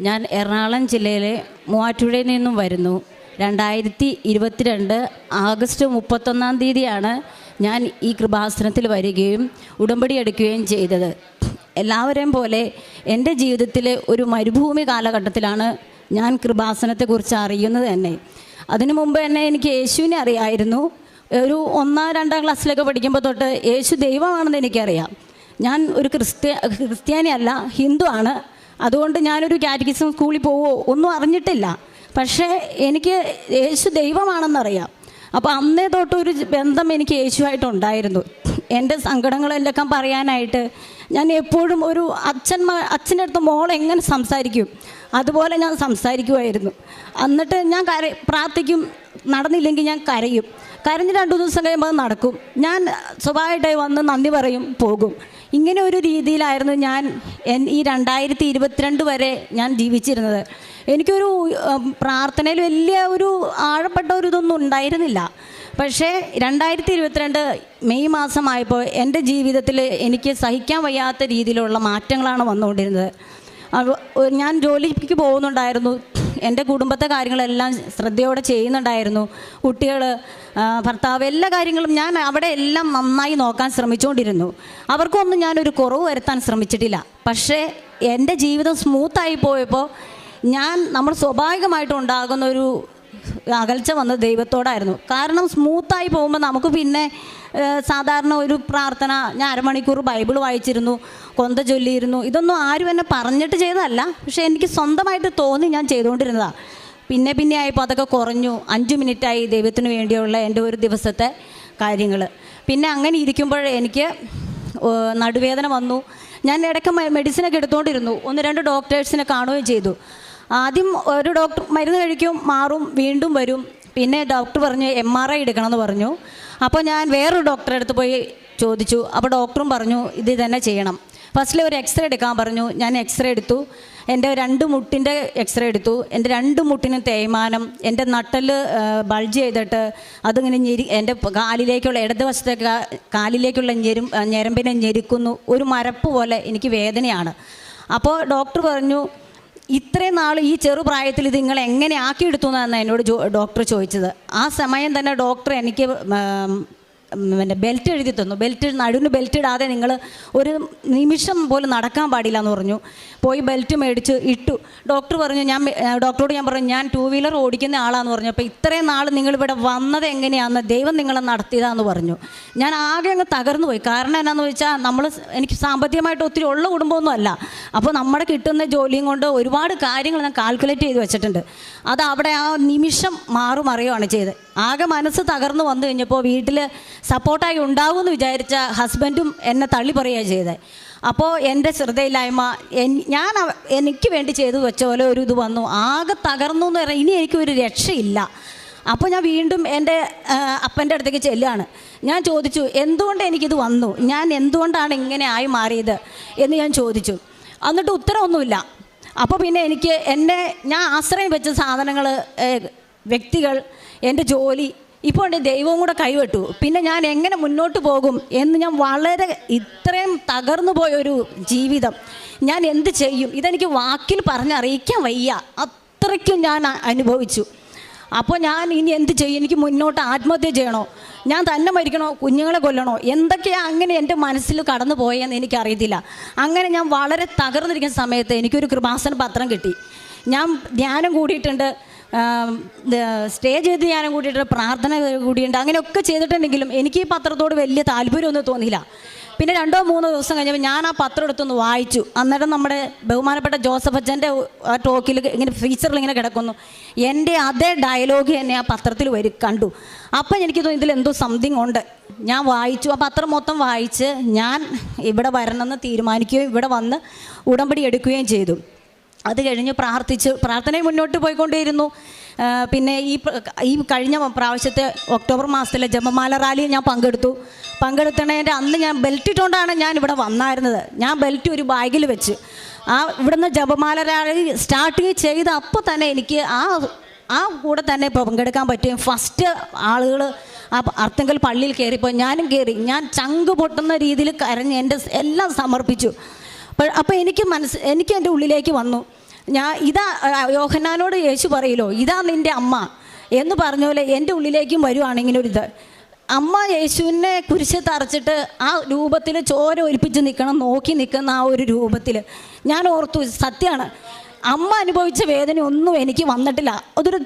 ഞാൻ എറണാകുളം ജില്ലയിലെ മൂവാറ്റുപുഴയിൽ നിന്നും വരുന്നു. രണ്ടായിരത്തി ഇരുപത്തിരണ്ട് ആഗസ്റ്റ് മുപ്പത്തൊന്നാം തീയതിയാണ് ഞാൻ ഈ കൃപാസനത്തിൽ വരികയും ഉടമ്പടി എടുക്കുകയും ചെയ്തത്. എല്ലാവരെയും പോലെ എന്റെ ജീവിതത്തിലെ ഒരു മരുഭൂമി കാലഘട്ടത്തിലാണ് ഞാൻ കൃപാസനത്തെക്കുറിച്ച് അറിയുന്നത് തന്നെ. അതിനു മുമ്പ് തന്നെ എനിക്ക് യേശുവിനെ അറിയായിരുന്നു. ഒരു ഒന്നാം രണ്ടാം ക്ലാസ്സിലൊക്കെ പഠിക്കുമ്പോൾ തൊട്ട് യേശു ദൈവമാണെന്ന് എനിക്കറിയാം. ഞാൻ ഒരു ക്രിസ്ത്യ ക്രിസ്ത്യാനി അല്ല ഹിന്ദു ആണ്. അതുകൊണ്ട് ഞാനൊരു കാറ്റഗിസം സ്കൂളിൽ പോവോ ഒന്നും അറിഞ്ഞിട്ടില്ല. പക്ഷേ എനിക്ക് യേശു ദൈവമാണെന്നറിയാം. അപ്പോൾ അന്നേ തൊട്ടൊരു ബന്ധം എനിക്ക് യേശുവായിട്ടുണ്ടായിരുന്നു എന്റെ സങ്കടങ്ങളെല്ലാം പറയാനായിട്ട് ഞാൻ എപ്പോഴും ഒരു അച്ഛൻ അച്ഛന്റെ അടുത്ത് മോൾ എങ്ങനെ സംസാരിക്കും അതുപോലെ ഞാൻ സംസാരിക്കുമായിരുന്നു എന്നിട്ട് ഞാൻ കര പ്രാർത്ഥിക്കും നടന്നില്ലെങ്കിൽ ഞാൻ കരയും. കരഞ്ഞ് രണ്ടു ദിവസം കഴിയുമ്പോൾ നടക്കും. ഞാൻ സ്വഭാവമായിട്ടായി വന്ന് നന്ദി പറയും പോകും. ഇങ്ങനെ ഒരു രീതിയിലായിരുന്നു ഞാൻ ഈ രണ്ടായിരത്തി ഇരുപത്തിരണ്ട് വരെ ഞാൻ ജീവിച്ചിരുന്നത്. എനിക്കൊരു പ്രാർത്ഥനയിൽ വലിയ ഒരു ആഴപ്പെട്ട ഒരു ഇതൊന്നും ഉണ്ടായിരുന്നില്ല. പക്ഷേ രണ്ടായിരത്തി ഇരുപത്തിരണ്ട് മെയ് മാസമായപ്പോൾ എന്റെ ജീവിതത്തിൽ എനിക്ക് സഹിക്കാൻ വയ്യാത്ത രീതിയിലുള്ള മാറ്റങ്ങളാണ് വന്നുകൊണ്ടിരുന്നത്. ഞാൻ ജോലിക്ക് പോകുന്നുണ്ടായിരുന്നു. എന്റെ കുടുംബത്തെ കാര്യങ്ങളെല്ലാം ശ്രദ്ധയോടെ ചെയ്യുന്നുണ്ടായിരുന്നു. കുട്ടികൾ ഭർത്താവ് എല്ലാ കാര്യങ്ങളും ഞാൻ അവിടെ എല്ലാം നന്നായി നോക്കാൻ ശ്രമിച്ചുകൊണ്ടിരുന്നു അവർക്കൊന്നും ഞാനൊരു കുറവ് വരുത്താൻ ശ്രമിച്ചിട്ടില്ല. പക്ഷേ എന്റെ ജീവിതം സ്മൂത്തായി പോയപ്പോൾ ഞാൻ നമ്മൾ സ്വാഭാവികമായിട്ടും ഉണ്ടാകുന്ന ഒരു അകൽച്ച വന്നത് ദൈവത്തോടായിരുന്നു. കാരണം സ്മൂത്തായി പോകുമ്പോൾ നമുക്ക് പിന്നെ സാധാരണ ഒരു പ്രാർത്ഥന ഞാൻ അരമണിക്കൂർ ബൈബിൾ വായിച്ചിരുന്നു. കൊന്ത ചൊല്ലിയിരുന്നു. ഇതൊന്നും ആരും എന്നെ പറഞ്ഞിട്ട് ചെയ്തതല്ല. പക്ഷേ എനിക്ക് സ്വന്തമായിട്ട് തോന്നി ഞാൻ ചെയ്തുകൊണ്ടിരുന്നതാണ് പിന്നെ പിന്നെ ആയപ്പോൾ അതൊക്കെ കുറഞ്ഞു. അഞ്ച് മിനിറ്റായി ദൈവത്തിന് വേണ്ടിയുള്ള എന്റെ ഒരു ദിവസത്തെ കാര്യങ്ങൾ പിന്നെ അങ്ങനെ ഇരിക്കുമ്പോൾ എനിക്ക് നടുവേദന വന്നു. ഞാൻ ഇടയ്ക്ക് മെഡിസിനൊക്കെ എടുത്തുകൊണ്ടിരുന്നു ഒന്ന് രണ്ട് ഡോക്ടേഴ്സിനെ കാണുകയും ചെയ്തു. ആദ്യം ഒരു ഡോക്ടർ മരുന്ന് കഴിക്കും മാറും വീണ്ടും വരും. പിന്നെ ഡോക്ടർ പറഞ്ഞു എം ആർ ഐ എടുക്കണമെന്ന് പറഞ്ഞു. അപ്പോൾ ഞാൻ വേറൊരു ഡോക്ടറെ അടുത്ത് പോയി ചോദിച്ചു. അപ്പോൾ ഡോക്ടറും പറഞ്ഞു ഇത് തന്നെ ചെയ്യണം. ഫസ്റ്റിൽ ഒരു എക്സ്റേ എടുക്കാൻ പറഞ്ഞു. ഞാൻ എക്സ്റേ എടുത്തു. എന്റെ രണ്ട് മുട്ടിന്റെ എക്സ്റേ എടുത്തു. എന്റെ രണ്ട് മുട്ടിനും തേയ്മാനം എന്റെ നട്ടൽ ബൾജ് ചെയ്തിട്ട് അതിങ്ങനെ ഞെരി എന്റെ കാലിലേക്കുള്ള ഇടതുവശത്തെ വശത്തെ കാലിലേക്കുള്ള ഞെരും ഞരമ്പിനെ ഞെരുക്കുന്നു. ഒരു മരപ്പ് പോലെ എനിക്ക് വേദനയാണ്. അപ്പോൾ ഡോക്ടർ പറഞ്ഞു ഇത്രയും നാൾ ഈ ചെറുപ്രായത്തിൽ ഇത് നിങ്ങൾ എങ്ങനെ ആക്കിയെടുത്തു എന്നാണ് എന്നോട് ഡോക്ടർ ചോദിച്ചത്. ആ സമയം തന്നെ ഡോക്ടർ എനിക്ക് പിന്നെ ബെൽറ്റ് എഴുതി തന്നു. ബെൽറ്റ് നടുവിന് ബെൽറ്റ് ഇടാതെ നിങ്ങൾ ഒരു നിമിഷം പോലും നടക്കാൻ പാടില്ല എന്ന് പറഞ്ഞു. പോയി ബെൽറ്റ് മേടിച്ച് ഇട്ടു. ഡോക്ടർ പറഞ്ഞു ഞാൻ ഡോക്ടറോട് ഞാൻ പറഞ്ഞു ഞാൻ ടൂ വീലർ ഓടിക്കുന്ന ആളാന്ന് പറഞ്ഞു. അപ്പോൾ ഇത്രയും നാൾ നിങ്ങളിവിടെ വന്നത് എങ്ങനെയാണെന്ന് ദൈവം നിങ്ങളെ നടത്തിയതാന്ന് പറഞ്ഞു. ഞാൻ ആകെ അങ്ങ് തകർന്നു പോയി. കാരണം എന്നാന്ന് വെച്ചാൽ നമ്മൾ എനിക്ക് സാമ്പത്തികമായിട്ട് ഒത്തിരി ഉള്ള കുടുംബമൊന്നും അല്ല. അപ്പോൾ നമ്മുടെ കിട്ടുന്ന ജോലിയും കൊണ്ട് ഒരുപാട് കാര്യങ്ങൾ ഞാൻ കാൽക്കുലേറ്റ് ചെയ്ത് വെച്ചിട്ടുണ്ട്. അത് അവിടെ ആ നിമിഷം മാറുമറിയുകയാണ് ചെയ്തത്. ആകെ മനസ്സ് തകർന്നു വന്നു കഴിഞ്ഞപ്പോൾ വീട്ടിൽ സപ്പോർട്ടായി ഉണ്ടാകുമെന്ന് വിചാരിച്ച ഹസ്ബൻഡും എന്നെ തള്ളി പറയുകയാണ് ചെയ്തത് അപ്പോൾ എന്റെ ശ്രദ്ധയില്ലായ്മ ഞാൻ എനിക്ക് വേണ്ടി ചെയ്തു വെച്ച പോലെ ഒരു ഇത് വന്നു. ആകെ തകർന്നു എന്ന് പറയാം ഇനി എനിക്കൊരു രക്ഷയില്ല. അപ്പോൾ ഞാൻ വീണ്ടും എന്റെ അപ്പന്റെ അടുത്തേക്ക് ചെല്ലുകയാണ്. ഞാൻ ചോദിച്ചു എന്തുകൊണ്ട് എനിക്കിത് വന്നു? ഞാൻ എന്തുകൊണ്ടാണ് ഇങ്ങനെ ആയി മാറിയത്? എന്ന് ഞാൻ ചോദിച്ചു. എന്നിട്ട് ഉത്തരമൊന്നുമില്ല. അപ്പോൾ പിന്നെ എനിക്ക് എന്നെ ഞാൻ ആശ്രയം വെച്ച സാധനങ്ങൾ വ്യക്തികൾ എന്റെ ജോലി ഇപ്പോൾ എന്റെ ദൈവവും കൂടെ കൈവിട്ടു. പിന്നെ ഞാൻ എങ്ങനെ മുന്നോട്ട് പോകും എന്ന് ഞാൻ വളരെ ഇത്രയും തകർന്നു പോയൊരു ജീവിതം. ഞാൻ എന്ത് ചെയ്യും? ഇതെനിക്ക് വാക്കിൽ പറഞ്ഞറിയിക്കാൻ വയ്യ. അത്രയ്ക്കും ഞാൻ അനുഭവിച്ചു. അപ്പോൾ ഞാൻ ഇനി എന്ത് ചെയ്യും? എനിക്ക് മുന്നോട്ട് ആത്മഹത്യ ചെയ്യണോ? ഞാൻ തന്നെ മരിക്കണോ? കുഞ്ഞുങ്ങളെ കൊല്ലണോ? എന്തൊക്കെയാണ് അങ്ങനെ എന്റെ മനസ്സിൽ കടന്നു പോയെന്ന് എനിക്കറിയത്തില്ല. അങ്ങനെ ഞാൻ വളരെ തകർന്നിരിക്കുന്ന സമയത്ത് എനിക്കൊരു കൃപാസന പത്രം കിട്ടി. ഞാൻ ധ്യാനം കൂടിയിട്ടുണ്ട്. സ്റ്റേ ചെയ്ത് ഞാനും കൂട്ടിയിട്ട് പ്രാർത്ഥന കൂടിയുണ്ട്. അങ്ങനെയൊക്കെ ചെയ്തിട്ടുണ്ടെങ്കിലും എനിക്ക് ഈ പത്രത്തോട് വലിയ താല്പര്യമൊന്നും തോന്നിയില്ല. പിന്നെ രണ്ടോ മൂന്നോ ദിവസം കഴിഞ്ഞപ്പോൾ ഞാൻ ആ പത്രം എടുത്തൊന്ന് വായിച്ചു. അന്നേരം നമ്മുടെ ബഹുമാനപ്പെട്ട ജോസഫ് അച്ഛന്റെ ആ ടോക്കിൽ ഇങ്ങനെ ഫീച്ചറിൽ ഇങ്ങനെ കിടക്കുന്നു. എന്റെ അതേ ഡയലോഗ് തന്നെ ആ പത്രത്തിൽ വരും കണ്ടു. അപ്പം എനിക്ക് തോന്നി ഇതിൽ എന്തോ സംതിങ് ഉണ്ട്. ഞാൻ വായിച്ചു. ആ പത്രം മൊത്തം വായിച്ച് ഞാൻ ഇവിടെ വരണമെന്ന് തീരുമാനിക്കുകയും ഇവിടെ വന്ന് ഉടമ്പടി എടുക്കുകയും ചെയ്തു. അത് കഴിഞ്ഞ് പ്രാർത്ഥിച്ച് പ്രാർത്ഥനയും മുന്നോട്ട് പോയിക്കൊണ്ടേയിരുന്നു. പിന്നെ ഈ ഈ കഴിഞ്ഞ പ്രാവശ്യത്തെ ഒക്ടോബർ മാസത്തിലെ ജപമാല റാലി ഞാൻ പങ്കെടുത്തു. പങ്കെടുത്തണേന്റെ അന്ന് ഞാൻ ബെൽറ്റ് ഇട്ടുകൊണ്ടാണ് ഞാൻ ഇവിടെ വന്നായിരുന്നത്. ഞാൻ ബെൽറ്റ് ഒരു ബാഗിൽ വെച്ച്. ആ ഇവിടുന്ന് ജപമാല റാലി സ്റ്റാർട്ട് ചെയ്ത് അപ്പോൾ തന്നെ എനിക്ക് ആ ആ കൂടെ തന്നെ പങ്കെടുക്കാൻ പറ്റും ഫസ്റ്റ് ആളുകൾ ആ അർത്തങ്കൽ പള്ളിയിൽ കയറിപ്പോൾ ഞാനും കയറി ഞാൻ ചങ്ക് പൊട്ടുന്ന രീതിയിൽ കരഞ്ഞ് എന്റെ എല്ലാം സമർപ്പിച്ചു. അപ്പോൾ എനിക്ക് മനസ്സ് എനിക്ക് എന്റെ ഉള്ളിലേക്ക് വന്നു. ഞാൻ ഇതാ യോഹന്നാനോട് യേശു പറയില്ലോ ഇതാ നിന്റെ അമ്മ എന്ന് പറഞ്ഞ പോലെ എന്റെ ഉള്ളിലേക്കും വരുവാണ് ഇങ്ങനെ ഒരു ഇത്. അമ്മ യേശുവിനെ കുരിശ് തറച്ചിട്ട് ആ രൂപത്തിൽ ചോര ഒലിപ്പിച്ച് നിൽക്കണം നോക്കി നിൽക്കുന്ന ആ ഒരു രൂപത്തിൽ. ഞാൻ ഓർത്തു സത്യമാണ്. അമ്മ അനുഭവിച്ച വേദന ഒന്നും എനിക്ക് വന്നിട്ടില്ല. അതൊരു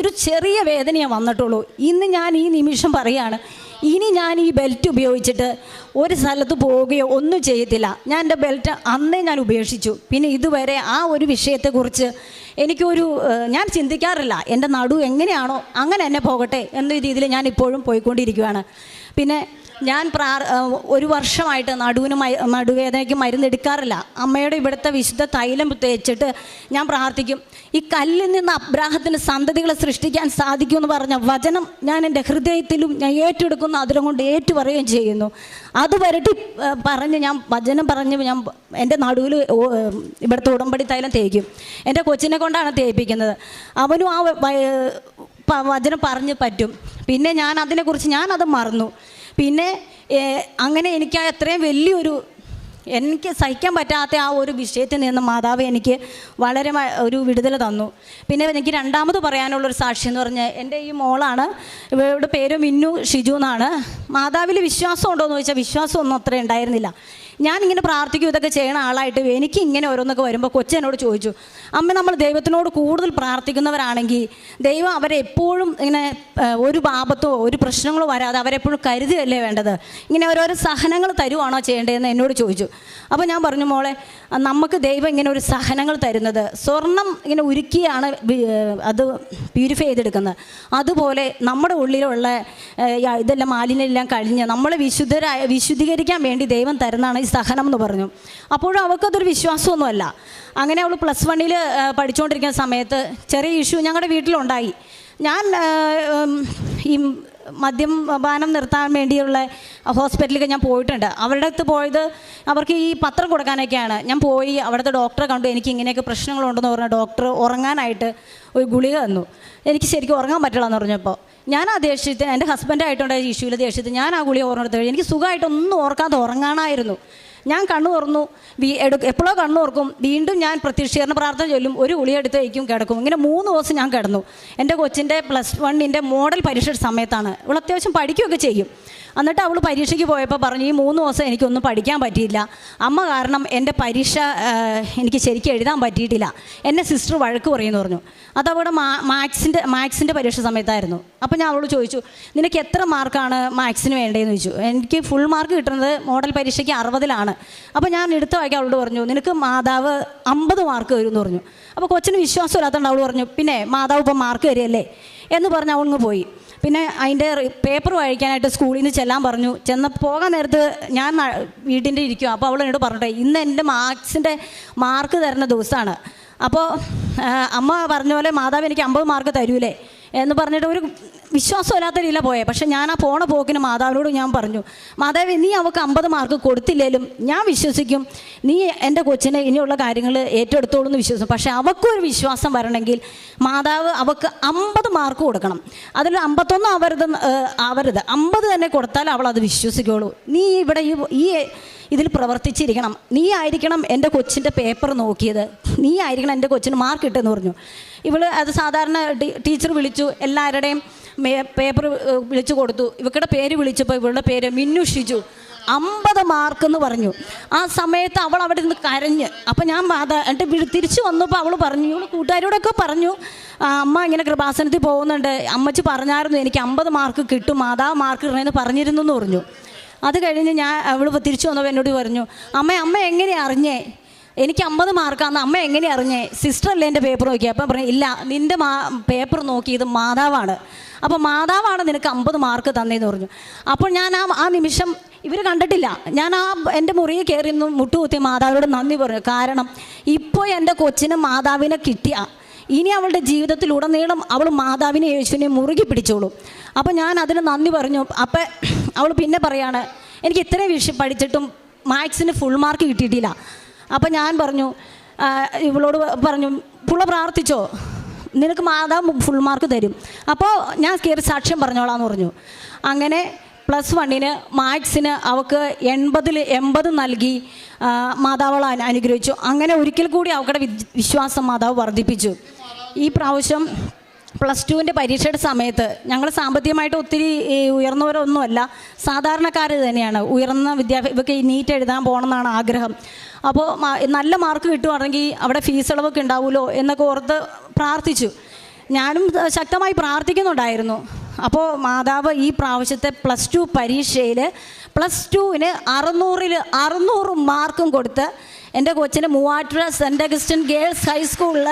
ഒരു ചെറിയ വേദനയാണ് വന്നിട്ടുള്ളൂ. ഇന്ന് ഞാൻ ഈ നിമിഷം പറയുകയാണ് ഇനി ഞാൻ ഈ ബെൽറ്റ് ഉപയോഗിച്ചിട്ട് ഒരു സ്ഥലത്ത് പോവുകയോ ഒന്നും ചെയ്യത്തില്ല. ഞാൻ എന്റെ ബെൽറ്റ് അന്നേ ഞാൻ ഉപേക്ഷിച്ചു. പിന്നെ ഇതുവരെ ആ ഒരു വിഷയത്തെക്കുറിച്ച് എനിക്കൊരു ഞാൻ ചിന്തിക്കാറില്ല. എന്റെ നടു എങ്ങനെയാണോ അങ്ങനെ എന്നെ പോകട്ടെ എന്ന രീതിയിൽ ഞാൻ ഇപ്പോഴും പോയിക്കൊണ്ടിരിക്കുകയാണ് പിന്നെ ഞാൻ പ്രാ ഒരു വർഷമായിട്ട് നടുവിന് നടുവേദനയ്ക്ക് മരുന്ന് എടുക്കാറില്ല അമ്മയുടെ ഇവിടുത്തെ വിശുദ്ധ തൈലം തേച്ചിട്ട് ഞാൻ പ്രാർത്ഥിക്കും. ഈ കല്ലിൽ നിന്ന് അബ്രാഹത്തിന് സന്തതികളെ സൃഷ്ടിക്കാൻ സാധിക്കുമെന്ന് പറഞ്ഞ വചനം ഞാൻ എന്റെ ഹൃദയത്തിലും ഞാൻ ഏറ്റെടുക്കുന്ന അതിലും കൊണ്ട് ഏറ്റുപറയുകയും ചെയ്യുന്നു. അത് വരട്ടി പറഞ്ഞ് ഞാൻ വചനം പറഞ്ഞ് ഞാൻ എന്റെ നടുവിൽ ഇവിടുത്തെ ഉടമ്പടി തൈലം തേക്കും. എന്റെ കൊച്ചിനെ കൊണ്ടാണ് തേപ്പിക്കുന്നത്. അവനും ആ വചനം പറഞ്ഞ് പറ്റും. പിന്നെ ഞാൻ അതിനെക്കുറിച്ച് ഞാനത് മറന്നു. പിന്നെ അങ്ങനെ എനിക്ക് അത്രയും വലിയൊരു എനിക്ക് സഹിക്കാൻ പറ്റാത്ത ആ ഒരു വിഷയത്തിൽ നിന്ന് മാതാവ് എനിക്ക് വളരെ ഒരു വിടുതൽ തന്നു. പിന്നെ എനിക്ക് രണ്ടാമത് പറയാനുള്ളൊരു സാക്ഷി എന്ന് പറഞ്ഞാൽ എന്റെ ഈ മോളാണ് ഇവരുടെ പേര് മിന്നു ഷിജു എന്നാണ്. മാതാവിൽ വിശ്വാസം ഉണ്ടോ എന്ന് ചോദിച്ചാൽ വിശ്വാസമൊന്നും അത്ര ഉണ്ടായിരുന്നില്ല. ഞാനിങ്ങനെ പ്രാർത്ഥിക്കും ഇതൊക്കെ ചെയ്യണ ആളായിട്ട് എനിക്ക് ഇങ്ങനെ ഓരോന്നൊക്കെ വരുമ്പോൾ കൊച്ചെന്നോട് ചോദിച്ചു അമ്മ നമ്മൾ ദൈവത്തിനോട് കൂടുതൽ പ്രാർത്ഥിക്കുന്നവരാണെങ്കിൽ ദൈവം അവരെ എപ്പോഴും ഇങ്ങനെ ഒരു പാപത്തോ ഒരു പ്രശ്നങ്ങളോ വരാതെ അവരെപ്പോഴും കരുതുകയല്ലേ വേണ്ടത്? ഇങ്ങനെ ഓരോരോ സഹനങ്ങൾ തരുവാണോ ചെയ്യേണ്ടതെന്ന് എന്നോട് ചോദിച്ചു. അപ്പോൾ ഞാൻ പറഞ്ഞു മോളെ നമുക്ക് ദൈവം ഇങ്ങനെ ഒരു സഹനങ്ങൾ തരുന്നത് സ്വർണം ഇങ്ങനെ ഉരുക്കിയാണ് അത് പ്യൂരിഫൈ ചെയ്തെടുക്കുന്നത്. അതുപോലെ നമ്മുടെ ഉള്ളിലുള്ള ഇതെല്ലാം മാലിന്യം എല്ലാം കഴിഞ്ഞ് നമ്മളെ വിശുദ്ധരായ വിശുദ്ധീകരിക്കാൻ വേണ്ടി ദൈവം തരുന്നതാണ് ഈ സഹനം എന്ന് പറഞ്ഞു. അപ്പോഴും അവൾക്കതൊരു വിശ്വാസമൊന്നുമല്ല. അങ്ങനെ അവൾ പ്ലസ് വണ്ണിൽ പഠിച്ചുകൊണ്ടിരിക്കുന്ന സമയത്ത് ചെറിയ ഇഷ്യൂ ഞങ്ങളുടെ വീട്ടിലുണ്ടായി. ഞാൻ ഈ മദ്യം പാനം നിർത്താൻ വേണ്ടിയുള്ള ഹോസ്പിറ്റലിലേക്ക് ഞാൻ പോയിട്ടുണ്ട്. അവരുടെ അടുത്ത് പോയത് അവർക്ക് ഈ പത്രം കൊടുക്കാനൊക്കെയാണ്. ഞാൻ പോയി അവിടുത്തെ ഡോക്ടറെ കണ്ടു. എനിക്ക് ഇങ്ങനെയൊക്കെ പ്രശ്നങ്ങളുണ്ടെന്ന് പറഞ്ഞ ഡോക്ടർ ഉറങ്ങാനായിട്ട് ഒരു ഗുളിക തന്നു. എനിക്ക് ശരിക്കും ഉറങ്ങാൻ പറ്റില്ല എന്ന് പറഞ്ഞപ്പോൾ. ഞാൻ ആ ദേഷ്യത്തിന് എന്റെ ഹസ്ബൻഡായിട്ടുണ്ടായ ഇഷ്യൂവിൽ ദേഷ്യത്തിൽ ഞാൻ ആ ഗുളിക ഓർമ്മ എടുത്തു എനിക്ക് സുഖമായിട്ടൊന്നും ഓർക്കാതെ ഉറങ്ങാനായിരുന്നു. ഞാൻ കണ്ണു തുറന്നു. വീ എടു എപ്പോഴോ കണ്ണു തുറക്കും. വീണ്ടും ഞാൻ പ്രത്യക്ഷീകരണ പ്രാർത്ഥന ചൊല്ലും. ഒരു ഉളിയെടുത്ത് വയ്ക്കും കിടക്കും. ഇങ്ങനെ മൂന്ന് ദിവസം ഞാൻ കിടന്നു. എന്റെ കൊച്ചിന്റെ പ്ലസ് വണ്ണിന്റെ മോഡൽ പരീക്ഷയുടെ സമയത്താണ്. ഇവൾ അത്യാവശ്യം പഠിക്കുകയൊക്കെ ചെയ്യും. എന്നിട്ട് അവൾ പരീക്ഷയ്ക്ക് പോയപ്പോൾ പറഞ്ഞു ഈ മൂന്ന് ദിവസം എനിക്കൊന്നും പഠിക്കാൻ പറ്റിയില്ല. അമ്മ കാരണം എന്റെ പരീക്ഷ എനിക്ക് ശരിക്കും എഴുതാൻ പറ്റിയിട്ടില്ല. എന്നെ സിസ്റ്റർ വഴക്ക് പറയുമെന്ന് പറഞ്ഞു. അത് അവിടെ മാ മാത്സിന്റെ മാത്സിന്റെ പരീക്ഷ സമയത്തായിരുന്നു. അപ്പോൾ ഞാൻ അവളോട് ചോദിച്ചു നിനക്ക് എത്ര മാർക്കാണ് മാത്സിന് വേണ്ടതെന്ന് ചോദിച്ചു. എനിക്ക് ഫുൾ മാർക്ക് കിട്ടുന്നത് മോഡൽ പരീക്ഷയ്ക്ക് അറുപതിലാണ്. അപ്പോൾ ഞാൻ എടുത്ത വായിക്കാൻ അവളോട് പറഞ്ഞു നിനക്ക് മാതാവ് അമ്പത് മാർക്ക് വരും എന്ന് പറഞ്ഞു. അപ്പോൾ കൊച്ചിന് വിശ്വാസമില്ലാത്തതുകൊണ്ട് അവൾ പറഞ്ഞു പിന്നെ മാതാവ് ഇപ്പം മാർക്ക് വരികയല്ലേ? എന്ന് പറഞ്ഞ് അവളങ്ങ് പോയി. പിന്നെ അതിന്റെ പേപ്പർ വായിക്കാനായിട്ട് സ്കൂളിൽ നിന്ന് ചെല്ലാൻ പറഞ്ഞു. ചെന്ന് പോകാൻ നേരത്ത് ഞാൻ വീട്ടിന്റെ ഇരിക്കും അപ്പോൾ അവൾ എന്നോട് പറഞ്ഞിട്ടേ ഇന്ന് എന്റെ മാർക്സിന്റെ മാർക്ക് തരുന്ന ദിവസമാണ് അപ്പോൾ അമ്മ പറഞ്ഞ പോലെ മാതാവ് എനിക്ക് അമ്പത് മാർക്ക് തരൂലേ? എന്ന് പറഞ്ഞിട്ട് ഒരു വിശ്വാസമില്ലാത്ത രീതിയിലാണ് പോയത് പക്ഷെ ഞാൻ ആ പോണ പോക്കിന് മാതാവിനോട് ഞാൻ പറഞ്ഞു മാതാവ് നീ അവൾക്ക് അമ്പത് മാർക്ക് കൊടുത്തില്ലേലും ഞാൻ വിശ്വസിക്കും. നീ എന്റെ കൊച്ചിനെ ഇനിയുള്ള കാര്യങ്ങൾ ഏറ്റെടുത്തോളൂ എന്ന് വിശ്വസിക്കും. പക്ഷേ അവൾക്കൊരു വിശ്വാസം വരണമെങ്കിൽ മാതാവ് അവൾക്ക് അമ്പത് മാർക്ക് കൊടുക്കണം. അതിൽ അമ്പത്തൊന്നും ആവരുത് ആവരുത് അമ്പത് തന്നെ കൊടുത്താൽ അവൾ അത് വിശ്വസിക്കുള്ളൂ. നീ ഇവിടെ ഈ ഇതിൽ പ്രവർത്തിച്ചിരിക്കണം. നീ ആയിരിക്കണം എന്റെ കൊച്ചിന്റെ പേപ്പർ നോക്കിയത്. നീ ആയിരിക്കണം എന്റെ കൊച്ചിന് മാർക്ക് കിട്ടുമെന്ന് പറഞ്ഞു. ഇവൾ അത് സാധാരണ ടീച്ചർ വിളിച്ചു എല്ലാവരുടെയും പേപ്പർ വിളിച്ചു കൊടുത്തു. ഇവക്കടെ പേര് വിളിച്ചപ്പോൾ ഇവളുടെ പേര് മിന്നു ഷിജു. അമ്പത് മാർക്ക് എന്ന് പറഞ്ഞു. ആ സമയത്ത് അവൾ അവിടെ നിന്ന് കരഞ്ഞ്. അപ്പം ഞാൻ മാതാ എന്നിട്ട് തിരിച്ചു വന്നപ്പോൾ അവൾ പറഞ്ഞു ഇവൾ കൂട്ടുകാരോടൊക്കെ പറഞ്ഞു അമ്മ ഇങ്ങനെ കൃപാസനത്തിൽ പോകുന്നുണ്ട്. അമ്മച്ചി പറഞ്ഞായിരുന്നു എനിക്ക് അമ്പത് മാർക്ക് കിട്ടും മാതാവ് മാർക്ക് കിട്ടണമെന്ന് പറഞ്ഞിരുന്നു എന്ന് പറഞ്ഞു. അത് കഴിഞ്ഞ് ഞാൻ അവൾ തിരിച്ചു വന്നപ്പോൾ എന്നോട് പറഞ്ഞു അമ്മ അമ്മ എങ്ങനെയാണ് അറിഞ്ഞേ? എനിക്ക് അമ്പത് മാർക്കാന്ന് അമ്മ എങ്ങനെ അറിഞ്ഞേ? സിസ്റ്റർ അല്ലേ എന്റെ പേപ്പർ നോക്കി അപ്പം പറഞ്ഞു ഇല്ല നിന്റെ മാ പേപ്പർ നോക്കിയത് മാതാവാണ്. അപ്പോൾ മാതാവാണ് നിനക്ക് അമ്പത് മാർക്ക് തന്നേന്ന് പറഞ്ഞു. അപ്പോൾ ഞാൻ ആ ആ നിമിഷം ഇവർ കണ്ടിട്ടില്ല. ഞാൻ ആ എന്റെ മുറിയിൽ കയറി നിന്ന് മുട്ടുകുത്തി മാതാവിനോട് നന്ദി പറഞ്ഞു. കാരണം ഇപ്പോൾ എന്റെ കൊച്ചിന് മാതാവിനെ കിട്ടിയ ഇനി അവളുടെ ജീവിതത്തിലുടനീളം അവൾ മാതാവിനെ യേശുവിനെ മുറുകി പിടിച്ചോളും. അപ്പോൾ ഞാൻ അതിന് നന്ദി പറഞ്ഞു. അപ്പം അവൾ പിന്നെ പറയാണ് എനിക്ക് ഇത്രയും വിഷയം പഠിച്ചിട്ടും മാത്സിന് ഫുൾ മാർക്ക് കിട്ടിയിട്ടില്ല. അപ്പം ഞാൻ പറഞ്ഞു ഇവളോട് പറഞ്ഞു പുള്ള പ്രാർത്ഥിച്ചോ? നിനക്ക് മാതാവ് ഫുൾ മാർക്ക് തരും. അപ്പോൾ ഞാൻ കയറി സാക്ഷ്യം പറഞ്ഞോളാന്ന് പറഞ്ഞു. അങ്ങനെ പ്ലസ് വണ്ണിന് മാത്സിന് അവൾക്ക് എൺപതിൽ എൺപത് നൽകി ആ, മാതാവ് അവളെ അനുഗ്രഹിച്ചു. അങ്ങനെ ഒരിക്കൽ കൂടി അവളുടെ വിശ്വാസം മാതാവ് വർദ്ധിപ്പിച്ചു. ഈ പ്രാവശ്യം പ്ലസ് ടുവിന്റെ പരീക്ഷയുടെ സമയത്ത് ഞങ്ങൾ സാമ്പത്തികമായിട്ട് ഒത്തിരി ഉയർന്നവരൊന്നുമല്ല. സാധാരണക്കാർ തന്നെയാണ്. ഉയർന്ന വിദ്യാഭ്യാസം ഇവർക്ക് ഈ നീറ്റ് എഴുതാൻ പോകണമെന്നാണ് ആഗ്രഹം. അപ്പോൾ നല്ല മാർക്ക് കിട്ടുവാണെങ്കിൽ അവിടെ ഫീസ് ഇളവൊക്കെ ഉണ്ടാവുമല്ലോ എന്നൊക്കെ ഓർത്ത് പ്രാർത്ഥിച്ചു. ഞാനും ശക്തമായി പ്രാർത്ഥിക്കുന്നുണ്ടായിരുന്നു. അപ്പോൾ മാതാവ് ഈ പ്രാവശ്യത്തെ പ്ലസ് ടു പരീക്ഷയിൽ പ്ലസ് ടുവിന് അറുന്നൂറിൽ അറുന്നൂറ് മാർക്കും കൊടുത്ത് എന്റെ കൊച്ചിന് മൂവാറ്റുപുഴ സെന്റ് അഗസ്റ്റിൻ ഗേൾസ് ഹൈസ്കൂളിൽ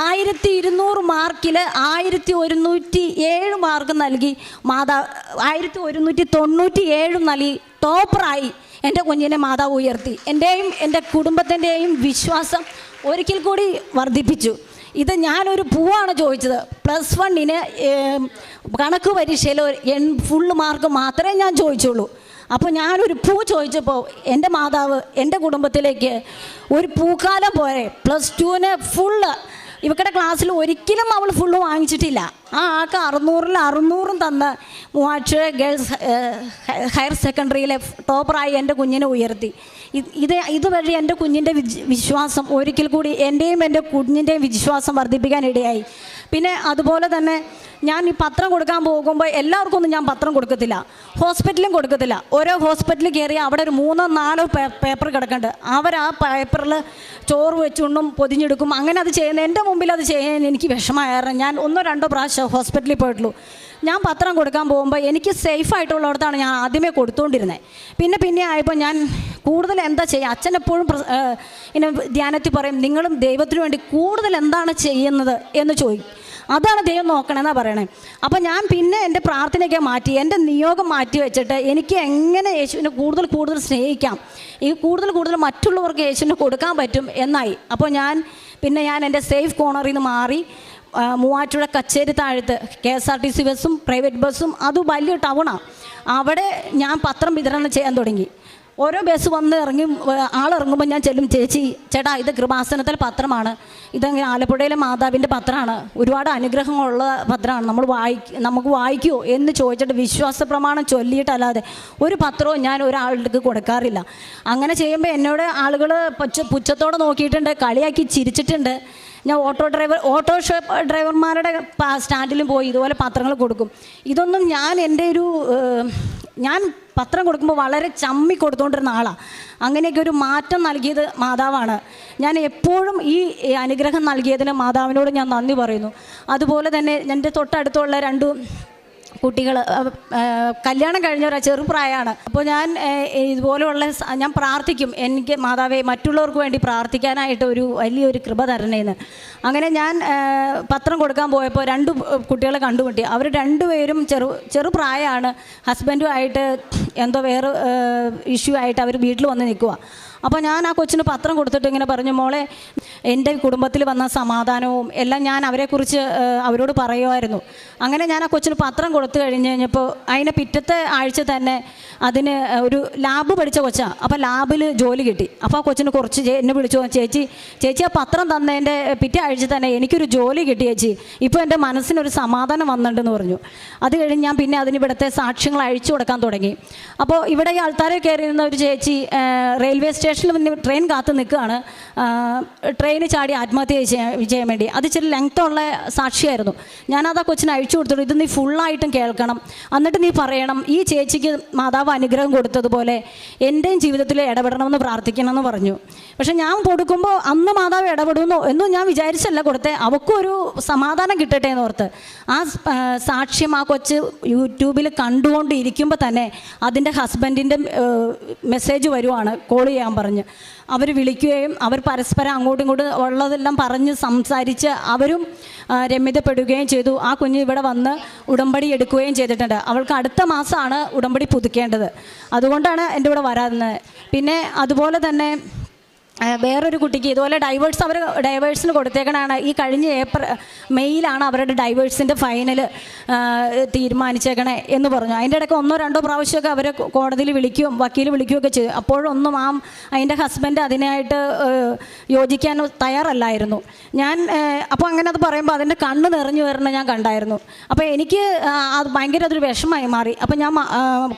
ആയിരത്തി ഇരുന്നൂറ് മാർക്കിൽ ആയിരത്തി ഒരുന്നൂറ്റി ഏഴ് മാർക്ക് നൽകി. മാതാ ആയിരത്തി ഒരുന്നൂറ്റി തൊണ്ണൂറ്റി ഏഴും നൽകി. ടോപ്പറായി. എന്റെ കുഞ്ഞിനെ മാതാവ് ഉയർത്തി. എന്റെയും എന്റെ കുടുംബത്തിന്റെയും വിശ്വാസം ഒരിക്കൽ കൂടി വർദ്ധിപ്പിച്ചു. ഇത് ഞാനൊരു പൂവാണ് ചോദിച്ചത്. പ്ലസ് വണ്ണിന് കണക്ക് പരീക്ഷയിൽ എൺ ഫുള്ള് മാർക്ക് മാത്രമേ ഞാൻ ചോദിച്ചുള്ളൂ. അപ്പോൾ ഞാനൊരു പൂ ചോദിച്ചപ്പോൾ എന്റെ മാതാവ് എന്റെ കുടുംബത്തിലേക്ക് ഒരു പൂക്കാലം പോരെ. പ്ലസ് ടുവിന് ഫുള്ള് ഇവക്കടെ ക്ലാസ്സിൽ ഒരിക്കലും അവൾ ഫുള്ള് വാങ്ങിച്ചിട്ടില്ല. ആ ആൾക്ക് അറുന്നൂറിൽ അറുന്നൂറും തന്ന് മൂവാറ്റുപുഴ ഗേൾസ് ഹയർ സെക്കൻഡറിയിലെ ടോപ്പറായി എന്റെ കുഞ്ഞിനെ ഉയർത്തി. ഇത് ഇതുവഴി എന്റെ കുഞ്ഞിന്റെ വിശ്വാസം ഒരിക്കൽ കൂടി എന്റെയും എന്റെ കുഞ്ഞിന്റെയും വിശ്വാസം വർദ്ധിപ്പിക്കാൻ ഇടയായി. പിന്നെ അതുപോലെ തന്നെ ഞാൻ ഈ പത്രം കൊടുക്കാൻ പോകുമ്പോൾ എല്ലാവർക്കും ഒന്നും ഞാൻ പത്രം കൊടുക്കത്തില്ല. ഹോസ്പിറ്റലും കൊടുക്കത്തില്ല. ഓരോ ഹോസ്പിറ്റലിൽ കയറി അവിടെ ഒരു മൂന്നോ നാലോ പേപ്പർ കിടക്കുന്നുണ്ട് അവർ ആ പേപ്പറിൽ ചോറ് വെച്ചുകൊണ്ടും പൊതിഞ്ഞെടുക്കും. അങ്ങനെ അത് ചെയ്യുന്ന എന്റെ മുമ്പിൽ അത് ചെയ്യാൻ എനിക്ക് വിഷമമായിരുന്നു ഞാൻ ഒന്നോ രണ്ടോ പ്രാവശ്യം ഹോസ്പിറ്റലിൽ പോയിട്ടുള്ളൂ. ഞാൻ പത്രം കൊടുക്കാൻ പോകുമ്പോൾ എനിക്ക് സേഫ് ആയിട്ടുള്ളിടത്താണ് ഞാൻ ആദ്യമേ കൊടുത്തുകൊണ്ടിരുന്നത് പിന്നെ പിന്നെ ആയപ്പോൾ ഞാൻ കൂടുതൽ എന്താ ചെയ്യുക അച്ഛൻ എപ്പോഴും ഇങ്ങനെ ധ്യാനത്തിൽ പറയും നിങ്ങളും ദൈവത്തിന് വേണ്ടി കൂടുതൽ എന്താണ് ചെയ്യുന്നത്? എന്ന് ചോദിക്കും. അതാണ് ദൈവം നോക്കണമെന്നാണ് പറയണേ. അപ്പം ഞാൻ പിന്നെ എന്റെ പ്രാർത്ഥനയൊക്കെ മാറ്റി എന്റെ നിയോഗം മാറ്റി വെച്ചിട്ട് എനിക്ക് എങ്ങനെ യേശുവിനെ കൂടുതൽ കൂടുതൽ സ്നേഹിക്കാം ഈ കൂടുതൽ കൂടുതൽ മറ്റുള്ളവർക്ക് യേശുവിനെ കൊടുക്കാൻ പറ്റും എന്നായി. അപ്പോൾ ഞാൻ പിന്നെ ഞാൻ എന്റെ സേഫ് കോർണറിൽ നിന്ന് മാറി മൂവാറ്റുപുഴ കച്ചേരി താഴത്ത് K S R T C ബസ്സും പ്രൈവറ്റ് ബസ്സും അത് വലിയ ടൗണാണ് അവിടെ ഞാൻ പത്രം വിതരണം ചെയ്യാൻ തുടങ്ങി. ഓരോ ബസ് വന്ന് ഇറങ്ങി ആളിറങ്ങുമ്പോൾ ഞാൻ ചെല്ലും ചേച്ചി ചേട്ടാ ഇത് കൃപാസനത്തിലെ പത്രമാണ്. ഇതങ്ങനെ ആലപ്പുഴയിലെ മാതാവിന്റെ പത്രമാണ്. ഒരുപാട് അനുഗ്രഹങ്ങളുള്ള പത്രമാണ്. നമ്മൾ വായിക്ക നമുക്ക് വായിക്കുമോ എന്ന് ചോദിച്ചിട്ട് വിശ്വാസ പ്രമാണം ചൊല്ലിയിട്ടല്ലാതെ ഒരു പത്രവും ഞാൻ ഒരാളുടെ കൊടുക്കാറില്ല. അങ്ങനെ ചെയ്യുമ്പോൾ എന്നോട് ആളുകൾ പുച്ച പുച്ഛത്തോടെ നോക്കിയിട്ടുണ്ട് കളിയാക്കി ചിരിച്ചിട്ടുണ്ട്. ഞാൻ ഓട്ടോ ഡ്രൈവർ ഓട്ടോ ഡ്രൈവർമാരുടെ സ്റ്റാൻഡിലും പോയി ഇതുപോലെ പത്രങ്ങൾ കൊടുക്കും. ഇതൊന്നും ഞാൻ എന്റെ ഒരു ഞാൻ പത്രം കൊടുക്കുമ്പോൾ വളരെ ചമ്മി കൊടുത്തുകൊണ്ടിരുന്ന ആളാണ് അങ്ങനെയൊക്കെ ഒരു മാറ്റം നൽകിയത് മാതാവാണ്. ഞാൻ എപ്പോഴും ഈ അനുഗ്രഹം നൽകിയതിന് മാതാവിനോട് ഞാൻ നന്ദി പറയുന്നു. അതുപോലെ തന്നെ എന്റെ തൊട്ടടുത്തുള്ള രണ്ട് കുട്ടികൾ കല്യാണം കഴിഞ്ഞവരാ ചെറുപ്രായമാണ്. അപ്പോൾ ഞാൻ ഇതുപോലെയുള്ള ഞാൻ പ്രാർത്ഥിക്കും. എനിക്ക് മാതാവെ മറ്റുള്ളവർക്ക് വേണ്ടി പ്രാർത്ഥിക്കാനായിട്ട് ഒരു വലിയൊരു കൃപ തരണേന്ന്. അങ്ങനെ ഞാൻ പത്രം കൊടുക്കാൻ പോയപ്പോൾ രണ്ട് കുട്ടികളെ കണ്ടുമുട്ടി. അവർ രണ്ടുപേരും ചെറു ചെറുപ്രായമാണ്. ഹസ്ബൻഡുമായിട്ട് എന്തോ വേറെ ഇഷ്യൂ ആയിട്ട് അവർ വീട്ടിൽ വന്ന് നിൽക്കുക അപ്പോൾ ഞാൻ ആ കൊച്ചിന് പത്രം കൊടുത്തിട്ട് ഇങ്ങനെ പറഞ്ഞു മോളെ എന്റെ കുടുംബത്തിൽ വന്ന സമാധാനവും എല്ലാം ഞാൻ അവരെക്കുറിച്ച് അവരോട് പറയുമായിരുന്നു അങ്ങനെ ഞാൻ ആ കൊച്ചിന് പത്രം കൊടുത്തു കഴിഞ്ഞ് കഴിഞ്ഞപ്പോൾ അതിനെ പിറ്റത്തെ ആഴ്ച തന്നെ അതിന് ഒരു ലാബ് പഠിച്ച കൊച്ചാണ് അപ്പോൾ ലാബിൽ ജോലി കിട്ടി. അപ്പോൾ ആ കൊച്ചിന് കുറച്ച് എന്നെ വിളിച്ചു ചേച്ചി ചേച്ചി ആ പത്രം തന്നതിന്റെ പിറ്റേ ആഴ്ച തന്നെ എനിക്കൊരു ജോലി കിട്ടി ചേച്ചി. ഇപ്പോൾ എന്റെ മനസ്സിനൊരു സമാധാനം വന്നിട്ടുണ്ടെന്ന് പറഞ്ഞു. അത് കഴിഞ്ഞ് ഞാൻ പിന്നെ അതിന് ഇവിടുത്തെ സാക്ഷ്യങ്ങൾ അഴിച്ചു കൊടുക്കാൻ തുടങ്ങി. അപ്പോൾ ഇവിടെ ഈ ആൾക്കാരെ കയറി നിന്ന ഒരു ചേച്ചി റെയിൽവേ റെയിൽവേ സ്റ്റേഷനിൽ വന്ന് ട്രെയിൻ കാത്ത് നിൽക്കുകയാണ്. ട്രെയിൻ ചാടി ആത്മഹത്യ ചെയ്യാൻ വേണ്ടി. അത് ഇച്ചിരി ലെങ്ത്തുള്ള സാക്ഷിയായിരുന്നു. ഞാനത് ആ കൊച്ചിന് അഴിച്ചു കൊടുത്തോളൂ ഇത് നീ ഫുള്ളായിട്ടും കേൾക്കണം. എന്നിട്ട് നീ പറയണം ഈ ചേച്ചിക്ക് മാതാവ് അനുഗ്രഹം കൊടുത്തതുപോലെ എന്റെയും ജീവിതത്തിൽ ഇടപെടണമെന്ന് പ്രാർത്ഥിക്കണമെന്ന് പറഞ്ഞു. പക്ഷേ ഞാൻ കൊടുക്കുമ്പോൾ അന്ന് മാതാവ് ഇടപെടുന്നു എന്നും ഞാൻ വിചാരിച്ചല്ല കൊടുത്തേ. അവക്കും ഒരു സമാധാനം കിട്ടട്ടെ എന്ന് ഓർത്ത്. ആ, സാക്ഷ്യം ആ കൊച്ച് യൂട്യൂബിൽ കണ്ടുകൊണ്ടിരിക്കുമ്പോൾ തന്നെ അതിന്റെ ഹസ്ബൻഡിന്റെ മെസ്സേജ് വരുവാണ് കോൾ ചെയ്യാൻ പറഞ്ഞ്. അവർ വിളിക്കുകയും അവർ പരസ്പരം അങ്ങോട്ടും ഇങ്ങോട്ടും ഉള്ളതെല്ലാം പറഞ്ഞ് സംസാരിച്ച് അവരും രമ്യതപ്പെടുകയും ചെയ്തു. ആ കുഞ്ഞ് ഇവിടെ വന്ന് ഉടമ്പടി എടുക്കുകയും ചെയ്തിട്ടുണ്ട്. അവൾക്ക് അടുത്ത മാസമാണ് ഉടമ്പടി പുതുക്കേണ്ടത്. അതുകൊണ്ടാണ് എന്റെ ഇവിടെ വരാറുന്നത് പിന്നെ അതുപോലെ തന്നെ വേറൊരു കുട്ടിക്ക് ഇതുപോലെ ഡൈവേഴ്സ് അവർ ഡൈവേഴ്സിന് കൊടുത്തേക്കണാണ് ഈ കഴിഞ്ഞ ഏപ്രിൽ മെയ്യിലാണ് അവരുടെ ഡൈവേഴ്സിന്റെ ഫൈനൽ തീരുമാനിച്ചേക്കണേ എന്ന് പറഞ്ഞു. അതിന്റെ ഇടയ്ക്ക് ഒന്നോ രണ്ടോ പ്രാവശ്യമൊക്കെ അവരെ കോടതിയിൽ വിളിക്കുകയും വക്കീൽ വിളിക്കുകയൊക്കെ ചെയ്തു. അപ്പോഴൊന്നും ആ അതിന്റെ ഹസ്ബൻഡ് അതിനായിട്ട് യോജിക്കാൻ തയ്യാറല്ലായിരുന്നു. ഞാൻ അപ്പോൾ അങ്ങനെ അത് പറയുമ്പോൾ അതിന്റെ കണ്ണ് നിറഞ്ഞു വരുന്ന ഞാൻ കണ്ടായിരുന്നു. അപ്പോൾ എനിക്ക് അത് ഭയങ്കര അതൊരു വിഷമമായി മാറി. അപ്പോൾ ഞാൻ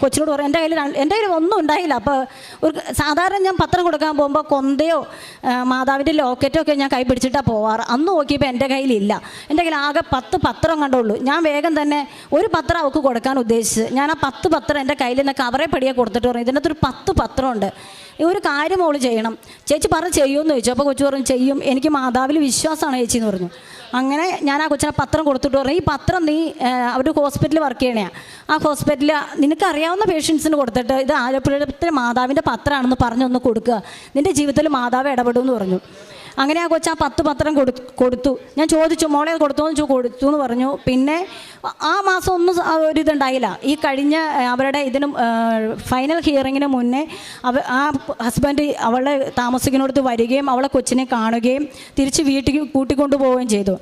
കൊച്ചിനോട് പറയും എന്റെ കയ്യിൽ എന്റെ കയ്യിൽ ഒന്നും ഉണ്ടായില്ല. അപ്പോൾ ഒരു സാധാരണ ഞാൻ പത്രം കൊടുക്കാൻ പോകുമ്പോൾ കൊന്തയോ ആ, മാതാവിന്റെ ലോക്കറ്റോ ഒക്കെ ഞാൻ കൈ പിടിച്ചിട്ടാണ് പോവാറ്. അന്ന് നോക്കിയപ്പോൾ എന്റെ കയ്യിലില്ല. എന്റെ കയ്യിൽ ആകെ പത്ത് പത്രം കണ്ടുള്ളൂ ഞാൻ വേഗം തന്നെ ഒരു പത്രം അവൾക്ക് കൊടുക്കാൻ ഉദ്ദേശിച്ചത്. ഞാൻ ആ പത്ത് പത്രം എന്റെ കയ്യിൽ നിന്ന് കവറെ പടിയെ കൊടുത്തിട്ട് പറഞ്ഞു ഇതിനകത്ത് ഒരു പത്ത് പത്രമുണ്ട്. ഒരു കാര്യം അവൾ ചെയ്യണം. ചേച്ചി പറഞ്ഞ് ചെയ്യുമെന്ന് ചോദിച്ചു. അപ്പോൾ കൊച്ചു പറഞ്ഞു ചെയ്യും. എനിക്ക് മാതാവിൽ വിശ്വാസമാണ് ചേച്ചി എന്ന് പറഞ്ഞു. അങ്ങനെ ഞാൻ ആ കൊച്ചിനെ പത്രം കൊടുത്തിട്ട് പറഞ്ഞു ഈ പത്രം നീ അവരുടെ ഹോസ്പിറ്റലിൽ വർക്ക് ചെയ്യണേ ആ ഹോസ്പിറ്റലിൽ നിനക്ക് അറിയാവുന്ന പേഷ്യൻസിന് കൊടുത്തിട്ട് ഇത് ആലപ്പുഴത്തിലെ മാതാവിന്റെ പത്രമാണെന്ന് പറഞ്ഞൊന്ന് കൊടുക്കുക. നിന്റെ ജീവിതത്തിൽ മാതാവ് ഇടപെടുമെന്ന് പറഞ്ഞു. അങ്ങനെ ആ കൊച്ചാ പത്ത് പത്രം കൊടു കൊടുത്തു. ഞാൻ ചോദിച്ചു മോളെ കൊടുത്തോന്ന് കൊടുത്തു എന്ന് പറഞ്ഞു. പിന്നെ ആ മാസം ഒന്നും ഇതുണ്ടായില്ല. ഈ കഴിഞ്ഞ അവരുടെ ഇതിനും ഫൈനൽ ഹിയറിങ്ങിന് മുന്നേ അവ ആ ഹസ്ബൻഡ് അവളെ താമസിക്കുന്നിടത്ത് വരികയും അവളെ കൊച്ചിനെ കാണുകയും തിരിച്ച് വീട്ടിൽ കൂട്ടിക്കൊണ്ടു പോവുകയും ചെയ്തു.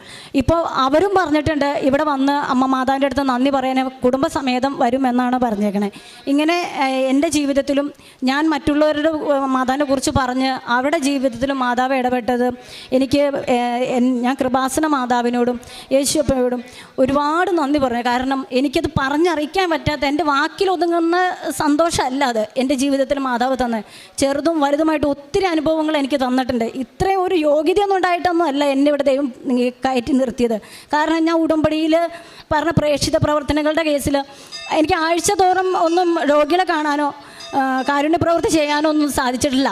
ഇപ്പോൾ അവരും പറഞ്ഞിട്ടുണ്ട് ഇവിടെ വന്ന് അമ്മ മാതാവിന്റെ അടുത്ത് നന്ദി പറയാൻ കുടുംബസമേതം വരുമെന്നാണ് പറഞ്ഞേക്കണേ. ഇങ്ങനെ എന്റെ ജീവിതത്തിലും ഞാൻ മറ്റുള്ളവരുടെ മാതാവിനെ കുറിച്ച് പറഞ്ഞ് അവരുടെ ജീവിതത്തിലും മാതാവ് ഇടപെട്ടത് എനിക്ക് ഞാൻ കൃപാസന മാതാവിനോടും യേശുപ്പയോടും ഒരുപാട് നന്ദി പറഞ്ഞു കാരണം എനിക്കത് പറഞ്ഞറിയിക്കാൻ പറ്റാത്ത എന്റെ വാക്കിൽ ഒതുങ്ങുന്ന സന്തോഷമല്ല അത് എന്റെ ജീവിതത്തിൽ മാതാവ് തന്നെ. ചെറുതും വലുതുമായിട്ട് ഒത്തിരി അനുഭവങ്ങൾ എനിക്ക് തന്നിട്ടുണ്ട്. ഇത്രയും ഒരു യോഗ്യതയൊന്നും ഉണ്ടായിട്ടൊന്നും അല്ല എന്നെ ഇവിടെ ദൈവം കയറ്റി നിർത്തിയത്. കാരണം ഞാൻ ഉടമ്പടിയിൽ പറഞ്ഞ പ്രേക്ഷിത പ്രവർത്തനങ്ങളുടെ കേസിൽ എനിക്ക് ആഴ്ച തോറും ഒന്നും രോഗികളെ കാണാനോ കാരുണ്യ പ്രവൃത്തി ചെയ്യാനോ ഒന്നും സാധിച്ചിട്ടില്ല.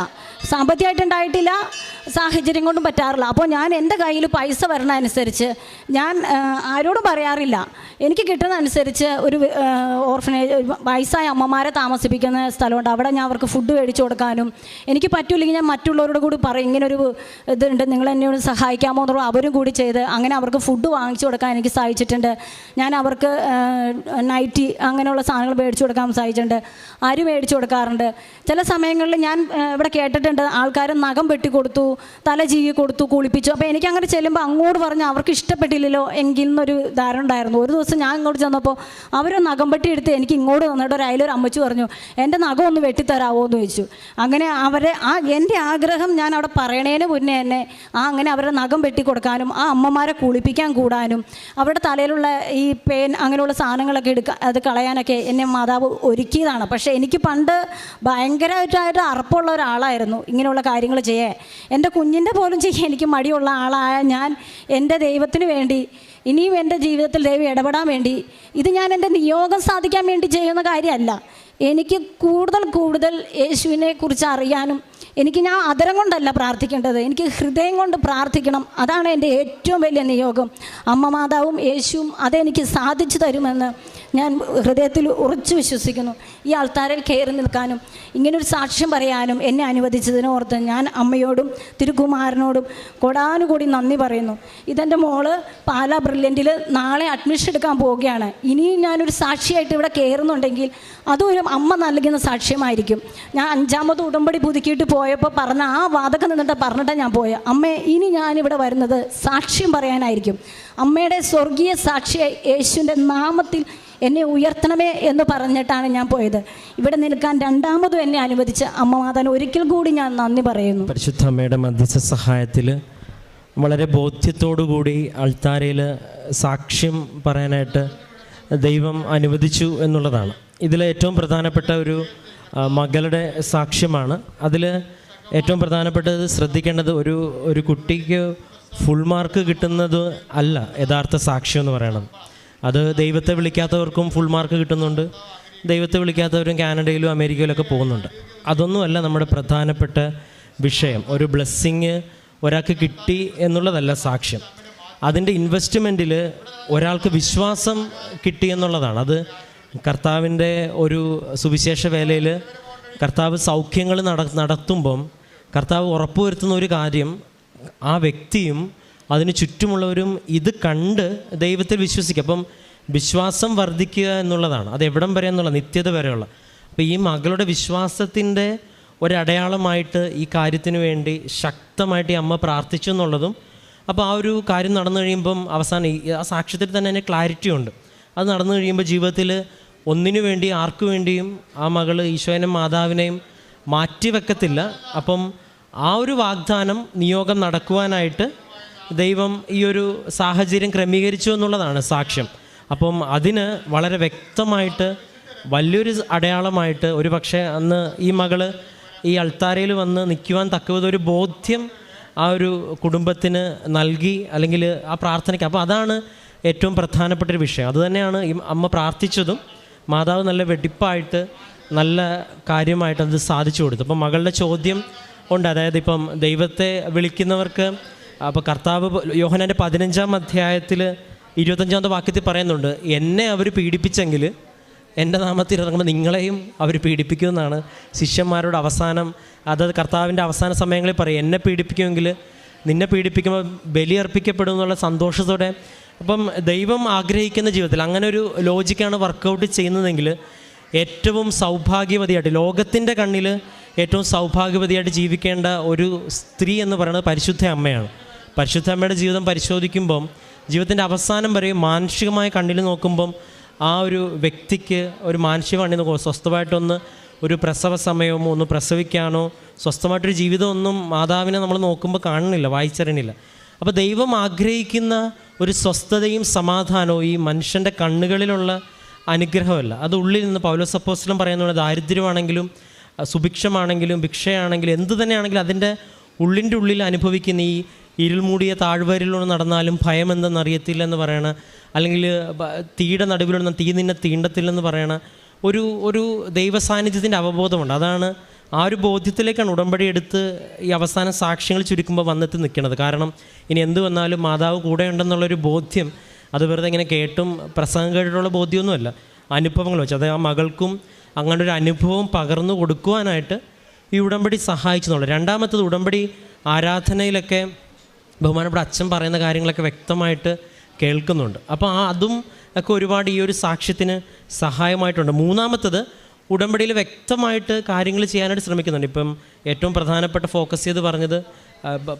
സാമ്പത്തികമായിട്ടുണ്ടായിട്ടില്ല സാഹചര്യം കൊണ്ടും പറ്റാറില്ല. അപ്പോൾ ഞാൻ എന്റെ കയ്യിൽ പൈസ വരണ അനുസരിച്ച് ഞാൻ ആരോടും പറയാറില്ല. എനിക്ക് കിട്ടുന്ന അനുസരിച്ച് ഒരു ഓർഫനേജ് വയസ്സായ അമ്മമാരെ താമസിപ്പിക്കുന്ന സ്ഥലമുണ്ട്. അവിടെ ഞാൻ അവർക്ക് ഫുഡ് മേടിച്ചു കൊടുക്കാനും എനിക്ക് പറ്റില്ലെങ്കിൽ ഞാൻ മറ്റുള്ളവരോട് കൂടി പറയും. ഇങ്ങനൊരു ഇതുണ്ട് നിങ്ങൾ എന്നോട് സഹായിക്കാമോ എന്നുള്ള അവരും കൂടി ചെയ്ത് അങ്ങനെ അവർക്ക് ഫുഡ് വാങ്ങിച്ചു കൊടുക്കാൻ എനിക്ക് സഹായിച്ചിട്ടുണ്ട്. ഞാൻ അവർക്ക് നൈറ്റി അങ്ങനെയുള്ള സാധനങ്ങൾ മേടിച്ചു കൊടുക്കാൻ സഹായിച്ചിട്ടുണ്ട്. അരി മേടിച്ചു കൊടുക്കാറുണ്ട്. ചില സമയങ്ങളിൽ ഞാൻ ഇവിടെ കേട്ടിട്ടുണ്ട് ആൾക്കാർ നഖം വെട്ടി കൊടുത്തു തല ചീകി കൊടുത്തു കുളിപ്പിച്ചു. അപ്പോൾ എനിക്ക് അങ്ങനെ ചെല്ലുമ്പോൾ അങ്ങോട്ട് പറഞ്ഞ് അവർക്ക് ഇഷ്ടപ്പെട്ടില്ലല്ലോ എങ്കിൽ എന്നൊരു ധാരണ ഉണ്ടായിരുന്നു. ഒരു ദിവസം ഞാൻ ഇങ്ങോട്ട് ചെന്നപ്പോൾ അവർ നഖം വെട്ടി എടുത്ത് എനിക്ക് ഇങ്ങോട്ട് തന്നിട്ട് ഒരു അതിലൊരു അമ്മച്ചു പറഞ്ഞു എന്റെ നഖം ഒന്ന് വെട്ടിത്തരാമോ എന്ന് ചോദിച്ചു. അങ്ങനെ അവരെ ആ എന്റെ ആഗ്രഹം ഞാൻ അവിടെ പറയണേന് മുന്നേ തന്നെ ആ അങ്ങനെ അവരുടെ നഖം വെട്ടി കൊടുക്കാനും ആ അമ്മമാരെ കുളിപ്പിക്കാൻ കൂടാനും അവരുടെ തലയിലുള്ള ഈ പേൻ അങ്ങനെയുള്ള സാധനങ്ങളൊക്കെ എടുക്കുക അത് കളയാനൊക്കെ എന്നെ മാതാവ് ഒരുക്കിയതാണ്. പക്ഷേ എനിക്ക് പണ്ട് ഭയങ്കരമായിട്ടായിട്ട് അറപ്പുള്ള ഒരാളായിരുന്നു ഇങ്ങനെയുള്ള കാര്യങ്ങൾ ചെയ്യാൻ. എന്റെ കുഞ്ഞിന്റെ പോലും ചെയ്യാൻ എനിക്ക് മടിയുള്ള ആളായ ഞാൻ എന്റെ ദൈവത്തിന് വേണ്ടി ഇനിയും എന്റെ ജീവിതത്തിൽ ദൈവം ഇടപെടാൻ വേണ്ടി ഇത് ഞാൻ എന്റെ നിയോഗം സാധിക്കാൻ വേണ്ടി ചെയ്യുന്ന കാര്യമല്ല. എനിക്ക് കൂടുതൽ കൂടുതൽ യേശുവിനെ കുറിച്ച് അറിയാനും എനിക്ക് ഞാൻ അതരം കൊണ്ടല്ല പ്രാർത്ഥിക്കേണ്ടത്. എനിക്ക് ഹൃദയം കൊണ്ട് പ്രാർത്ഥിക്കണം. അതാണ് എന്റെ ഏറ്റവും വലിയ നിയോഗം. അമ്മ മാതാവും യേശുവും അതെനിക്ക് സാധിച്ചു തരുമെന്ന് ഞാൻ ഹൃദയത്തിൽ ഉറച്ചു വിശ്വസിക്കുന്നു. ഈ ആൾത്താരിൽ കയറി നിൽക്കാനും ഇങ്ങനൊരു സാക്ഷ്യം പറയാനും എന്നെ അനുവദിച്ചതിനോർത്ത് ഞാൻ അമ്മയോടും തിരുകുമാരനോടും കൊടാനുകൂടി നന്ദി പറയുന്നു. ഇതെന്റെ മോൾ പാല ബ്രില്യന്റിൽ നാളെ അഡ്മിഷൻ എടുക്കാൻ പോവുകയാണ്. ഇനിയും ഞാനൊരു സാക്ഷിയായിട്ട് ഇവിടെ കയറുന്നുണ്ടെങ്കിൽ അതൊരു അമ്മ നൽകുന്ന സാക്ഷ്യമായിരിക്കും. ഞാൻ അഞ്ചാമത് ഉടമ്പടി പുതുക്കിയിട്ട് പോയപ്പോൾ പറഞ്ഞ ആ വാതകം നിന്നിട്ട് പറഞ്ഞിട്ട് ഞാൻ പോയ. അമ്മേ ഇനി ഞാനിവിടെ വരുന്നത് സാക്ഷ്യം പറയാനായിരിക്കും. അമ്മയുടെ സ്വർഗീയ സാക്ഷിയായി യേശുവിന്റെ നാമത്തിൽ എന്നെ ഉയർത്തണമേ എന്ന് പറഞ്ഞിട്ടാണ് ഞാൻ പോയത്. ഇവിടെ നിൽക്കാൻ രണ്ടാമതും എന്നെ അനുവദിച്ച് അമ്മ മാതാൻ ഒരിക്കൽ കൂടി ഞാൻ നന്ദി പറയുന്നു. പരിശുദ്ധ അമ്മയുടെ മധ്യസ്ഥ സഹായത്തിൽ വളരെ ബോധ്യത്തോടുകൂടി അൾത്താരയിൽ സാക്ഷ്യം പറയാനായിട്ട് ദൈവം അനുവദിച്ചു എന്നുള്ളതാണ്. ഇതിലെ ഏറ്റവും പ്രധാനപ്പെട്ട ഒരു മകളുടെ സാക്ഷ്യമാണ്. അതിൽ ഏറ്റവും പ്രധാനപ്പെട്ടത് ശ്രദ്ധിക്കേണ്ടത് ഒരു ഒരു കുട്ടിക്ക് ഫുൾ മാർക്ക് കിട്ടുന്നത് അല്ല യഥാർത്ഥ സാക്ഷ്യം എന്ന് പറയണത് അത് ദൈവത്തെ വിളിക്കാത്തവർക്കും ഫുൾ മാർക്ക് കിട്ടുന്നുണ്ട്. ദൈവത്തെ വിളിക്കാത്തവരും കാനഡയിലും അമേരിക്കയിലൊക്കെ പോകുന്നുണ്ട്. അതൊന്നുമല്ല നമ്മുടെ പ്രധാനപ്പെട്ട വിഷയം. ഒരു ബ്ലെസ്സിങ് ഒരാൾക്ക് കിട്ടി എന്നുള്ളതല്ല സാക്ഷ്യം. അതിന്റെ ഇൻവെസ്റ്റ്മെന്റിൽ ഒരാൾക്ക് വിശ്വാസം കിട്ടി എന്നുള്ളതാണ്. അത് കർത്താവിന്റെ ഒരു സുവിശേഷ വേലയിൽ കർത്താവ് സൗഖ്യങ്ങൾ നട നടത്തുമ്പം കർത്താവ് ഉറപ്പുവരുത്തുന്ന ഒരു കാര്യം ആ വ്യക്തിയും അതിന് ചുറ്റുമുള്ളവരും ഇത് കണ്ട് ദൈവത്തിൽ വിശ്വസിക്കുക. അപ്പം വിശ്വാസം വർദ്ധിക്കുക എന്നുള്ളതാണ്. അത് എവിടം വരെ എന്നുള്ള നിത്യത വരെയുള്ള. അപ്പോൾ ഈ മകളുടെ വിശ്വാസത്തിന്റെ ഒരടയാളമായിട്ട് ഈ കാര്യത്തിന് വേണ്ടി ശക്തമായിട്ട് ഈ അമ്മ പ്രാർത്ഥിച്ചു എന്നുള്ളതും അപ്പോൾ ആ ഒരു കാര്യം നടന്നു കഴിയുമ്പം അവസാനം ആ സാക്ഷ്യത്തിൽ തന്നെ അതിന് ക്ലാരിറ്റി ഉണ്ട്. അത് നടന്നു കഴിയുമ്പോൾ ജീവിതത്തിൽ ഒന്നിനു വേണ്ടി ആർക്കു വേണ്ടിയും ആ മകൾ ഈശോനും മാതാവിനെയും മാറ്റിവെക്കത്തില്ല. അപ്പം ആ ഒരു വാഗ്ദാനം നിയോഗം നടക്കുവാനായിട്ട് ദൈവം ഈ ഒരു സാഹചര്യം ക്രമീകരിച്ചു എന്നുള്ളതാണ് സാക്ഷ്യം. അപ്പം അതിന് വളരെ വ്യക്തമായിട്ട് വലിയൊരു അടയാളമായിട്ട് ഒരു പക്ഷേ അന്ന് ഈ മകൾ ഈ അൾത്താരയിൽ വന്ന് നിൽക്കുവാൻ തക്കവിധ ഒരു ബോധ്യം ആ ഒരു കുടുംബത്തിന് നൽകി അല്ലെങ്കിൽ ആ പ്രാർത്ഥനയ്ക്ക്. അപ്പോൾ അതാണ് ഏറ്റവും പ്രധാനപ്പെട്ട ഒരു വിഷയം. അതുതന്നെയാണ് ഈ അമ്മ പ്രാർത്ഥിച്ചതും മാതാവ് നല്ല വെടിപ്പായിട്ട് നല്ല കാര്യമായിട്ട് അത് സാധിച്ചു കൊടുത്തു. അപ്പം മകളുടെ ചോദ്യം ഉണ്ട്. അതായത് ഇപ്പം ദൈവത്തെ വിളിക്കുന്നവർക്ക് അപ്പോൾ കർത്താവ് യോഹനാന്റെ പതിനഞ്ചാം അധ്യായത്തിൽ ഇരുപത്തഞ്ചാമത്തെ വാക്യത്തിൽ പറയുന്നുണ്ട് എന്നെ അവർ പീഡിപ്പിച്ചെങ്കിൽ എന്റെ നാമത്തിൽ ഇറങ്ങുമ്പോൾ നിങ്ങളെയും അവർ പീഡിപ്പിക്കുമെന്നാണ് ശിഷ്യന്മാരോട് അവസാനം അതായത് കർത്താവിന്റെ അവസാന സമയങ്ങളിൽ പറയും എന്നെ പീഡിപ്പിക്കുമെങ്കിൽ നിന്നെ പീഡിപ്പിക്കുമ്പോൾ ബലിയർപ്പിക്കപ്പെടും എന്നുള്ള സന്തോഷത്തോടെ. അപ്പം ദൈവം ആഗ്രഹിക്കുന്ന ജീവിതത്തിൽ അങ്ങനെ ഒരു ലോജിക്കാണ് വർക്കൗട്ട് ചെയ്യുന്നതെങ്കിൽ ഏറ്റവും സൗഭാഗ്യവതിയായിട്ട് ലോകത്തിന്റെ കണ്ണിൽ ഏറ്റവും സൗഭാഗ്യവതിയായിട്ട് ജീവിക്കേണ്ട ഒരു സ്ത്രീ എന്ന് പറയുന്നത് പരിശുദ്ധ അമ്മയാണ്. പരിശുദ്ധ അമ്മയുടെ ജീവിതം പരിശോധിക്കുമ്പം ജീവിതത്തിന്റെ അവസാനം വരെ മാനുഷികമായ കണ്ണിൽ നോക്കുമ്പം ആ ഒരു വ്യക്തിക്ക് ഒരു മാനുഷിക കണ്ണിൽ നോക്കുമ്പോൾ സ്വസ്ഥമായിട്ടൊന്ന് ഒരു പ്രസവ സമയമോ ഒന്ന് പ്രസവിക്കാനോ സ്വസ്ഥമായിട്ടൊരു ജീവിതമൊന്നും മാതാവിനെ നമ്മൾ നോക്കുമ്പോൾ കാണുന്നില്ല വായിച്ചറിയണില്ല അപ്പോൾ ദൈവം ആഗ്രഹിക്കുന്ന ഒരു സ്വസ്ഥതയും സമാധാനവും ഈ മനുഷ്യന്റെ കണ്ണുകളിലുള്ള അനുഗ്രഹമല്ല. അത് ഉള്ളിൽ നിന്ന് പൗലോസ് അപ്പോസ്തലൻ പറയുന്ന ദാരിദ്ര്യമാണെങ്കിലും സുഭിക്ഷമാണെങ്കിലും ഭിക്ഷയാണെങ്കിലും എന്ത് തന്നെയാണെങ്കിലും അതിന്റെ ഉള്ളിന്റെ ഉള്ളിൽ അനുഭവിക്കുന്ന ഈ ഇരുൾമൂടിയ താഴ്വരയിലൂടെ നടന്നാലും ഭയം എന്തെന്നറിയത്തില്ല എന്ന് പറയണ അല്ലെങ്കിൽ തീയുടെ നടുവിലൊന്നും തീ നിന്നെ തീണ്ടത്തില്ലെന്ന് പറയണ ഒരു ഒരു ദൈവ സാന്നിധ്യത്തിന്റെ അവബോധമുണ്ട്. അതാണ് ആ ഒരു ബോധ്യത്തിലേക്കാണ് ഉടമ്പടി എടുത്ത് ഈ അവസാന സാക്ഷ്യങ്ങൾ ചുരുക്കുമ്പോൾ വന്നെത്തി നിൽക്കുന്നത്. കാരണം ഇനി എന്ത് വന്നാലും മാതാവ് കൂടെ ഉണ്ടെന്നുള്ളൊരു ബോധ്യം അത് വെറുതെ ഇങ്ങനെ കേട്ടും പ്രസംഗം കേട്ടിട്ടുള്ള ബോധ്യമൊന്നുമല്ല. അനുഭവങ്ങൾ വെച്ച് അത് ആ മകൾക്കും അങ്ങനെ ഒരു അനുഭവം പകർന്നു കൊടുക്കുവാനായിട്ട് ഈ ഉടമ്പടി സഹായിച്ചു എന്നുള്ളത് രണ്ടാമത്തത് ഉടമ്പടി ആരാധനയിലൊക്കെ ബഹുമാനപ്പെട്ട അച്ഛൻ പറയുന്ന കാര്യങ്ങളൊക്കെ വ്യക്തമായിട്ട് കേൾക്കുന്നുണ്ട്. അപ്പോൾ ആ അതും ഒക്കെ ഒരുപാട് ഈ ഒരു സാക്ഷ്യത്തിന് സഹായമായിട്ടുണ്ട്. മൂന്നാമത്തത് ഉടമ്പടിയിൽ വ്യക്തമായിട്ട് കാര്യങ്ങൾ ചെയ്യാനായിട്ട് ശ്രമിക്കുന്നുണ്ട്. ഇപ്പം ഏറ്റവും പ്രധാനപ്പെട്ട ഫോക്കസ് ചെയ്ത് പറഞ്ഞത്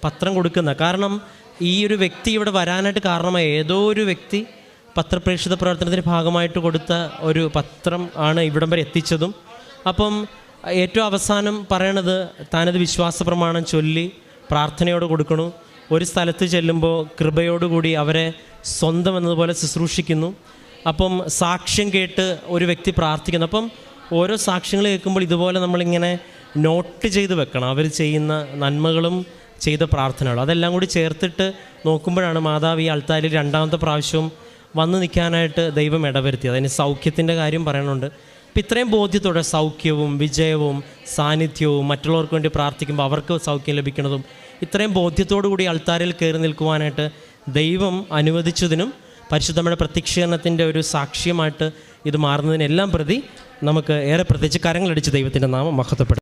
പത്രം കൊടുക്കുന്ന. കാരണം ഈ ഒരു വ്യക്തി ഇവിടെ വരാനായിട്ട് കാരണമായ ഏതോ ഒരു വ്യക്തി പത്രപ്രേക്ഷിത പ്രവർത്തനത്തിന്റെ ഭാഗമായിട്ട് കൊടുത്ത ഒരു പത്രം ആണ് ഇവിടം വരെ എത്തിച്ചതും. അപ്പം ഏറ്റവും അവസാനം പറയണത് താനത് വിശ്വാസ പ്രമാണം ചൊല്ലി പ്രാർത്ഥനയോട് കൊടുക്കണു. ഒരു സ്ഥലത്ത് ചെല്ലുമ്പോൾ കൃപയോടുകൂടി അവരെ സ്വന്തം എന്നതുപോലെ ശുശ്രൂഷിക്കുന്നു. അപ്പം സാക്ഷ്യം കേട്ട് ഒരു വ്യക്തി പ്രാർത്ഥിക്കുന്നു. അപ്പം ഓരോ സാക്ഷ്യങ്ങൾ കേൾക്കുമ്പോൾ ഇതുപോലെ നമ്മളിങ്ങനെ നോട്ട് ചെയ്ത് വെക്കണം. അവർ ചെയ്യുന്ന നന്മകളും ചെയ്ത പ്രാർത്ഥനകളും. അതെല്ലാം കൂടി ചേർത്തിട്ട് നോക്കുമ്പോഴാണ് മാതാവ് ഈ അൾത്താലിൽ രണ്ടാമത്തെ പ്രാവശ്യവും വന്നു നിൽക്കാനായിട്ട് ദൈവം ഇടവരുത്തിയത്. അതിന് സൗഖ്യത്തിന്റെ കാര്യം പറയണുണ്ട് അപ്പം ഇത്രയും ബോധ്യത്തോടെ സൗഖ്യവും വിജയവും സാന്നിധ്യവും മറ്റുള്ളവർക്ക് വേണ്ടി പ്രാർത്ഥിക്കുമ്പോൾ അവർക്ക് സൗഖ്യം ലഭിക്കുന്നതും ഇത്രയും കൂടി അൾത്താരിൽ കയറി നിൽക്കുവാനായിട്ട് ദൈവം അനുവദിച്ചതിനും പരിശുദ്ധമ്മയുടെ പ്രത്യക്ഷീകരണത്തിന്റെ ഒരു സാക്ഷ്യമായിട്ട് ഇത് മാറുന്നതിനെല്ലാം പ്രതി നമുക്ക് ഏറെ പ്രത്യേകിച്ച് കരങ്ങളടിച്ച് ദൈവത്തിന്റെ നാമം മഹത്വപ്പെടും